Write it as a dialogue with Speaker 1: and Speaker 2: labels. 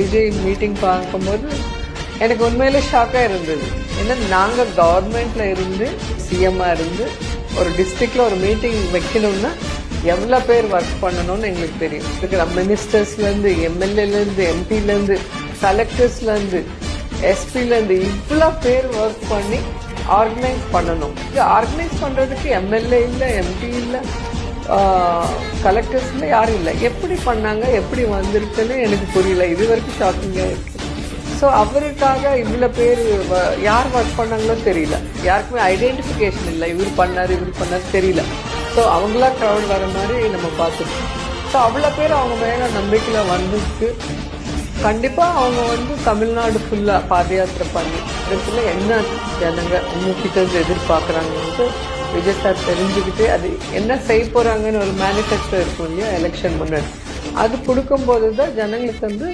Speaker 1: Vijay meeting பார்க்கும்போது எனக்கு உண்மையிலே ஷாக்காக இருந்தது. ஏன்னா நாங்கள் கவர்மெண்ட்ல இருந்து சிஎம்மாக இருந்து ஒரு டிஸ்ட்ரிக்ட்ல ஒரு மீட்டிங் வைக்கணும்னா எவ்வளோ பேர் ஒர்க் பண்ணணும்னு எங்களுக்கு தெரியும். இருக்கிற மினிஸ்டர்ஸ்லேருந்து எம்எல்ஏலேருந்து எம்பிலேருந்து கலெக்டர்ஸ்லேருந்து எஸ்பிலேருந்து இவ்வளோ பேர் ஒர்க் பண்ணி ஆர்கனைஸ் பண்ணணும். இது ஆர்கனைஸ் பண்ணுறதுக்கு எம்எல்ஏ இல்லை எம்பி இல்லை கலெக்டர்ஸில் யாரும் இல்லை. எப்படி பண்ணாங்க எப்படி வந்திருக்குன்னு எனக்கு புரியல. இது வரைக்கும் ஷாக்கிங்காக இருக்கு. ஸோ அவருக்காக இவ்வளோ பேர் வ- யார் ஒர்க் பண்ணாங்களோ தெரியல. யாருக்குமே ஐடென்டிஃபிகேஷன் இல்லை. இவர் பண்ணார் இவர் பண்ணார் தெரியல. ஸோ அவங்களா க்ரௌட் வர மாதிரி நம்ம பார்த்துருக்கோம். ஸோ அவ்வளோ பேர் அவங்க மேலே நம்பிக்கையில் வந்துருக்கு. கண்டிப்பாக அவங்க வந்து தமிழ்நாடு ஃபுல்லாக பாத யாத்திரை பண்ணி இடத்துல என்ன ஜனங்க உங்ககிட்ட எதிர்பார்க்குறாங்கன்ட்டு விஜய் சார் தெரிஞ்சுக்கிட்டு அது என்ன செய்ய போகிறாங்கன்னு ஒரு மேனிஃபெஸ்டோ இருக்கும் இல்லையா எலெக்ஷன் முன்னாடி. அது கொடுக்கும்போது தான் ஜனங்களுக்கு வந்து